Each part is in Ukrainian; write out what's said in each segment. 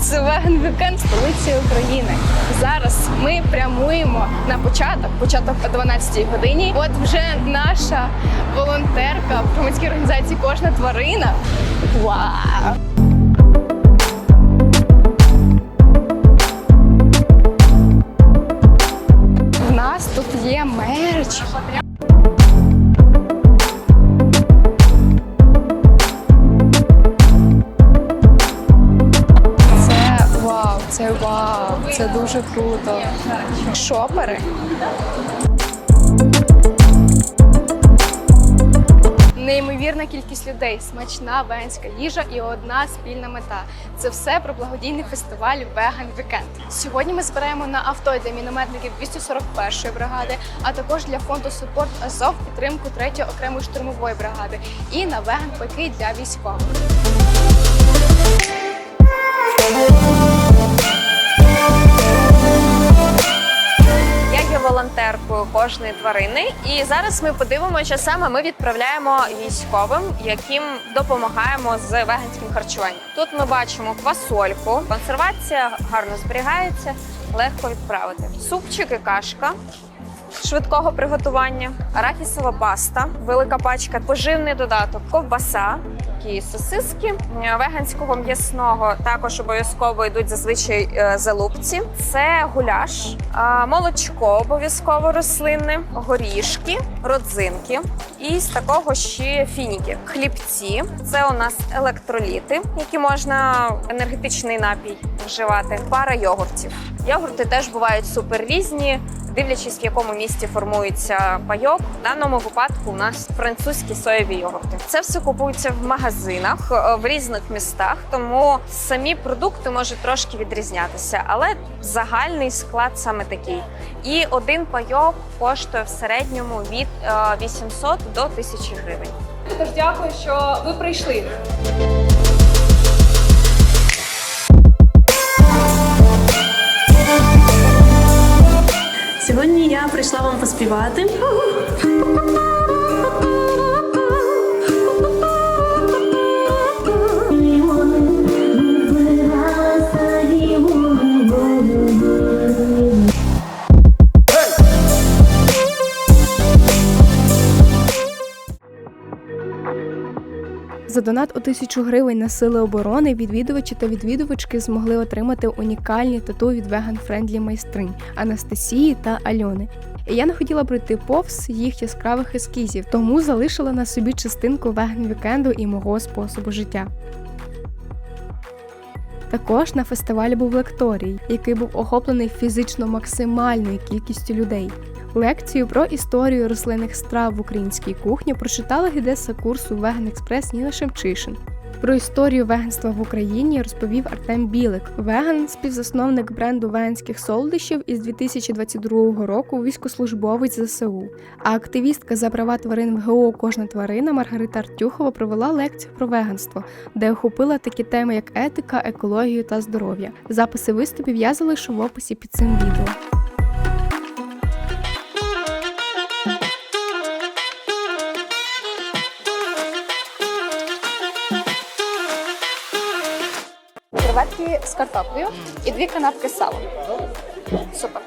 Це веган вікенд столиці України. Зараз ми прямуємо на початок, початок о 12-й годині. От вже наша волонтерка в громадській організації Кожна тварина. Вау! В нас тут є мерч. Це дуже круто. Шопери. Неймовірна кількість людей, смачна веганська їжа і одна спільна мета. Це все про благодійний фестиваль Веган Вікенд. Сьогодні ми збираємо на авто для мінометників 241-ї бригади, а також для фонду Супорт Азов підтримку 3-ї окремої штурмової бригади і на веган пайки для військових. Волонтеркою кожної тварини, і зараз ми подивимося, саме ми відправляємо військовим, яким допомагаємо з веганським харчуванням. Тут ми бачимо квасольку, консервація гарно зберігається, легко відправити. Супчик і кашка. Швидкого приготування, арахісова паста, велика пачка, поживний додаток, ковбаса, такі сосиски е, веганського м'ясного. Також обов'язково йдуть зазвичай е, залупці. Це гуляш, е, молочко обов'язково рослинне, горішки, родзинки і з такого ще фініки. Хлібці це у нас електроліти, які можна енергетичний напій вживати. Пара йогуртів. Йогурти теж бувають супер різні дивлячись, в якому місті формується пайок. В даному випадку у нас французькі соєві йогурти. Це все купується в магазинах е, в різних містах, тому самі продукти можуть трошки відрізнятися, але загальний склад саме такий. І один пайок коштує в середньому від е, 800 до 1000 гривень. Тож дякую, що ви прийшли. Поспівати. За донат у тисячу гривень на сили оборони відвідувачі та відвідувачки змогли отримати унікальні тату від веган-френдлі майстринь Анастасії та Альони. Я не хотіла пройти повз їх яскравих ескізів, тому залишила на собі частинку веган вікенду і мого способу життя. Також на фестивалі був лекторій, який був охоплений фізично максимальною кількістю людей. Лекцію про історію рослинних страв в українській кухні прочитала гідеса курсу Веган Експрес Ніна Шемчишин. Про історію веганства в Україні розповів Артем Білик. Веган, співзасновник бренду веганських солодощів із 2022 року військослужбовець ЗСУ. А активістка за права тварин в ГО Кожна тварина Маргарита Артюхова провела лекцію про веганство, де охопила такі теми, як етика, екологію та здоров'я. Записи виступів я залишу в описі під цим відео. Картоплею і дві канапки з салом. Супер.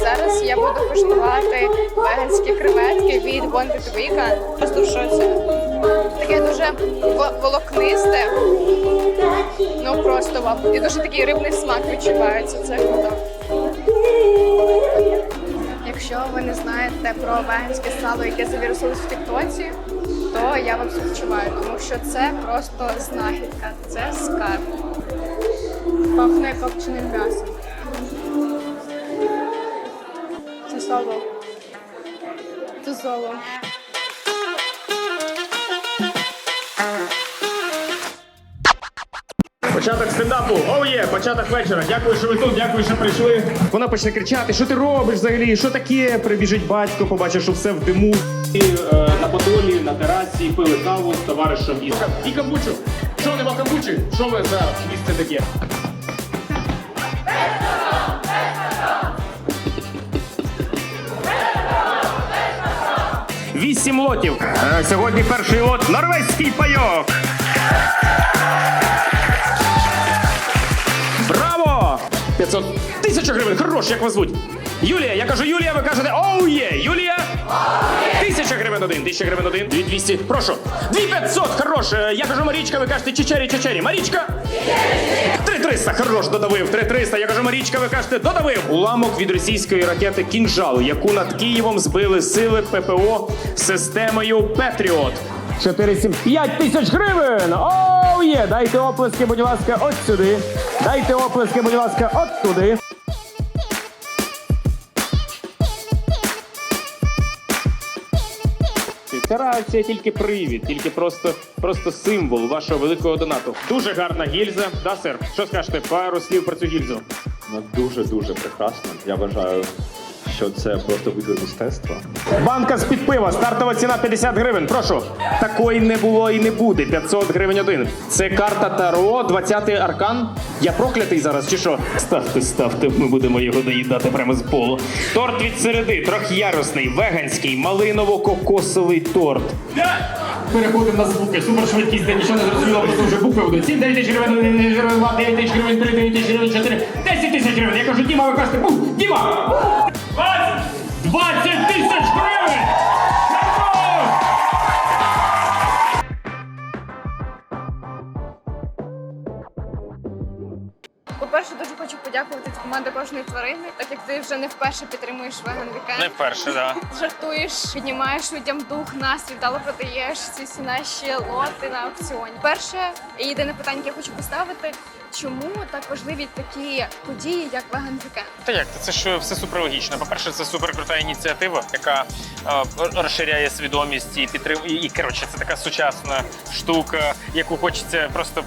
Зараз я буду куштувати веганські креветки від Bonded Vegan. Просто в. Таке дуже волокнисте. Ну просто вау. І дуже такий рибний смак відчувається. Це круто. Якщо ви не знаєте про веганське сало, яке завірусилось в Тіктоці, то я вам співчуваю, тому що це просто знахідка, це скарб. Пахне копченим м'ясом. Це соло. Це сало. Початок стендапу. Оу є, початок вечора. Дякую, що ви тут, дякую, що прийшли. Вона почне кричати: що ти робиш взагалі? Що таке? Прибіжить батько, побачить, що все в диму. І, е, на подолі, на терасі пили каву з товаришем і, і камбучу. Що нема камбучі? Що ви за місце таке? Вісім лотів. Е, Сьогодні перший лот норвезький пайок. 500 тисяч гривень. Хорош, як вас звуть? Юлія, я кажу Юлія, ви кажете оу є. Юлія? Тисяча гривень один, тисяча гривень один, дві двісті. Прошу. Дві п'ятсот, хорош. Я кажу Марічка, ви кажете чечері, чечері. Марічка? Три триста, хорош, додавив. Три триста. Я кажу Марічка, ви кажете, додавив. Уламок від російської ракети Кінжал, яку над Києвом збили сили ППО системою Петріот. 475 тисяч гривень! Оу є! Дайте оплески, будь ласка, от сюди. Дайте оплески, будь ласка, от туди. Ця реакція тільки привід, тільки просто, просто символ вашого великого донату. Дуже гарна гільза. Да, сер? Що скажете? Пару слів про цю гільзу. Ну, дуже дуже прекрасно. Я вважаю, що це просто вибір мистецтва. Банка з-під пива, стартова ціна 50 гривень. Прошу. Такої не було і не буде. 500 гривень один. Це карта Таро, 20-й аркан. Я проклятий зараз, чи що? Ставте, ставте, ми будемо його доїдати прямо з полу. Торт від середи, трьохярусний, веганський, малиново-кокосовий торт. Переходимо на звуки. Супершвидкість, де нічого не зрозуміло, просто вже букви будуть. 7 9 тисяч гривень, 1 тисяч гривень, 2, 9 тисяч гривень, 3 9 тисяч гривень, 4, 10 тисяч гривень. Я кажу, Діма, ви кажете, бух, Діма! 20 тисяч По-перше, дуже хочу подякувати команді кожної тварини, так як ти вже не вперше підтримуєш веган вікенд. Не вперше, да. Жартуєш, піднімаєш людям дух, настрій, дало продаєш ці всі наші лоти на аукціоні. Перше і єдине питання, яке я хочу поставити: чому так важливі такі події, як веган вікенд? Та як це ж все супер логічно. По-перше, це супер крута ініціатива, яка е, розширяє свідомість і підтримує. І, і коротше, це така сучасна штука, яку хочеться просто.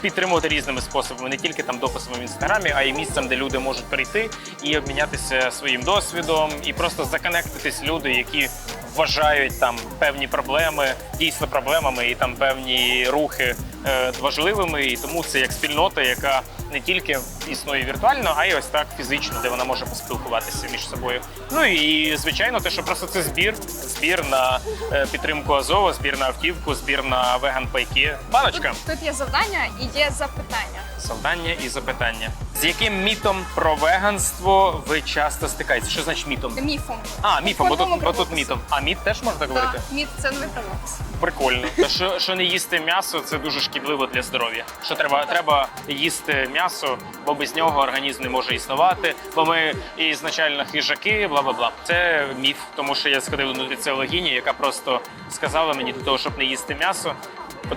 Підтримувати різними способами, не тільки там дописами в інстаграмі, а й місцем, де люди можуть прийти і обмінятися своїм досвідом, і просто законектитись люди, які вважають там певні проблеми, дійсно проблемами, і там певні рухи е, важливими. І тому це як спільнота, яка не тільки існує віртуально, а й ось так фізично, де вона може поспілкуватися між собою. Ну і звичайно, те, що просто це збір, збір на е, підтримку Азова, збір на автівку, збір на веган пайки. Баночка. Тут є завдання і є запитання. Завдання і запитання. З яким мітом про веганство ви часто стикаєтеся? Що значить мітом? Міфом. А, міфом, бо тут, бо тут мітом. А міт теж можна говорити? Так, міф це новий промокс. Прикольно. Та що, що не їсти м'ясо, це дуже шкідливо для здоров'я. Що треба, треба їсти м'ясо, бо без нього організм не може існувати. Бо ми ізначально хижаки, бла бла бла. Це міф, тому що я сходив до нутриціологині, яка просто сказала мені для того, щоб не їсти м'ясо.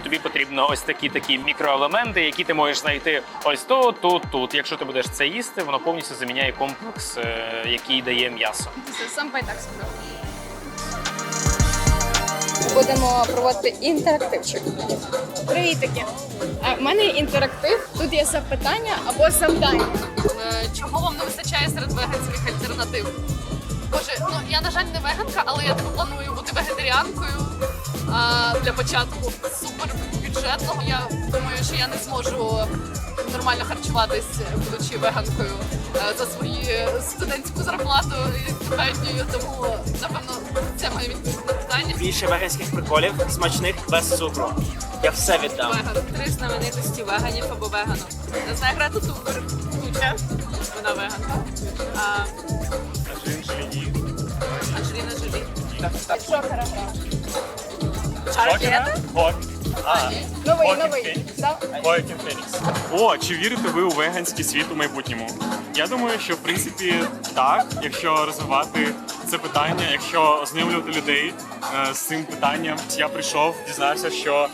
Тобі потрібно ось такі такі мікроелементи, які ти можеш знайти ось тут, тут, тут. Якщо ти будеш це їсти, воно повністю заміняє комплекс, е, який дає м'ясо. Сам бай так сказав. Будемо проводити інтерактивчик. Привітики. У мене є інтерактив. Тут є запитання або завдання. Е, Чого вам не вистачає серед веганських альтернатив? Боже, ну я на жаль не веганка, але я планую бути вегетаріанкою а, для початку. Супер бюджетного. Я думаю, що я не зможу нормально харчуватись, будучи веганкою е, за свою студентську зарплату і стипендію. Тому напевно це моє відповідь на питання. більше веганських приколів, смачних без цукру. Я все віддам. Веган. Три знаменитості веганів або вегану. Не знаю, Грета Тунберг, Куча, вона веганка. А, Анджеліна Новий, новий. Да? О, чи вірите ви у веганський світ у майбутньому? Я думаю, що в принципі так, якщо розвивати це питання, якщо ознайомлювати людей е, з цим питанням, я прийшов, дізнався, що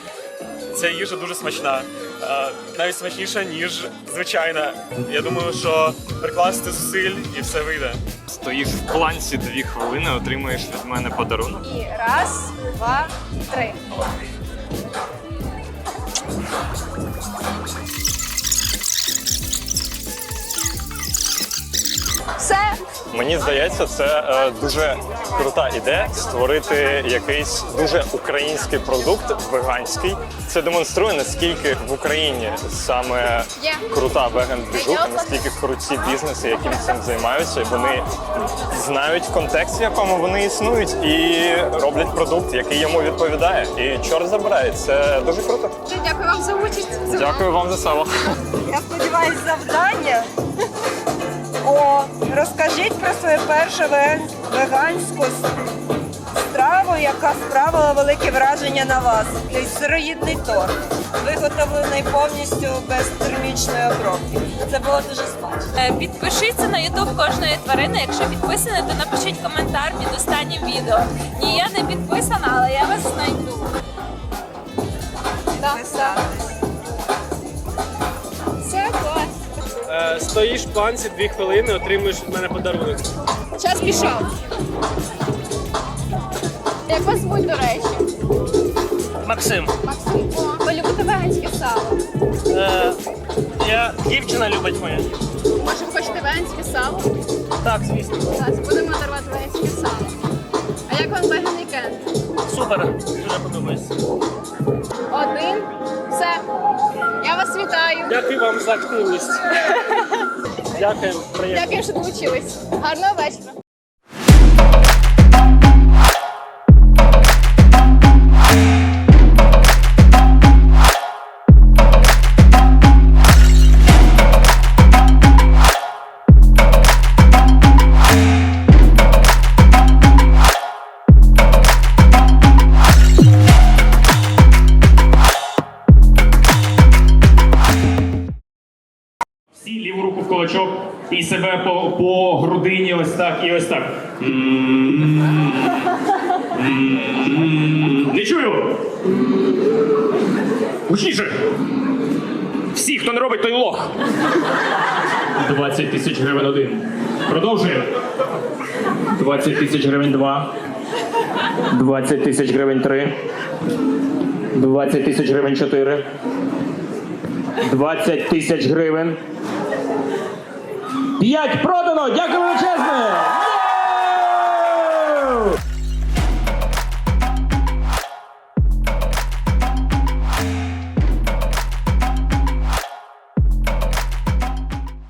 ця їжа дуже смачна, е, навіть смачніша, ніж звичайна. Я думаю, що прикласти зусиль і все вийде. Стоїш в планці дві хвилини, отримуєш від мене подарунок. І раз, два, три. Мені здається, це е, дуже крута ідея створити якийсь дуже український продукт веганський. Це демонструє наскільки в Україні саме крута веган движуха наскільки круті бізнеси, які цим займаються. І Вони знають контекст, в якому вони існують, і роблять продукт, який йому відповідає. І чорт забирає. Це дуже круто. Дякую вам за участь. Дякую вам за сало. Я сподіваюся, завдання. О, розкажіть про свою першу веганську страву, яка справила велике враження на вас. Сироїдний торт, виготовлений повністю без термічної обробки. Це було дуже смачно. Е, Підпишіться на YouTube кожної тварини. Якщо підписані, то напишіть коментар під останнім відео. Ні, я не підписана, але я вас знайду. Писатись. Все Е, Стоїш в планці дві хвилини, отримуєш від мене подарунок. Час пішов. Як вас звуть, до речі? Максим, Максим. О, ви любите веганське сало? е, я дівчина любить моя. Може, ви хочете веганське сало? Так, звісно. Зараз будемо дарувати веганське сало. А як вам веган вікенд? Супер, дуже подобається. Вітаю. Дякую вам за активність. Дякую, приємно. Дякую, що долучились. Гарного вечора. Всі ліву руку в кулачок і себе по, по грудині ось так і ось так. Не чую. Гучніше. Всі, хто не робить, той лох. 20 тисяч гривень один. Продовжуємо. 20 тисяч гривень два. 20 тисяч гривень три. 20 тисяч гривень чотири. 20 тисяч гривень. П'ять продано! Дякую величезне!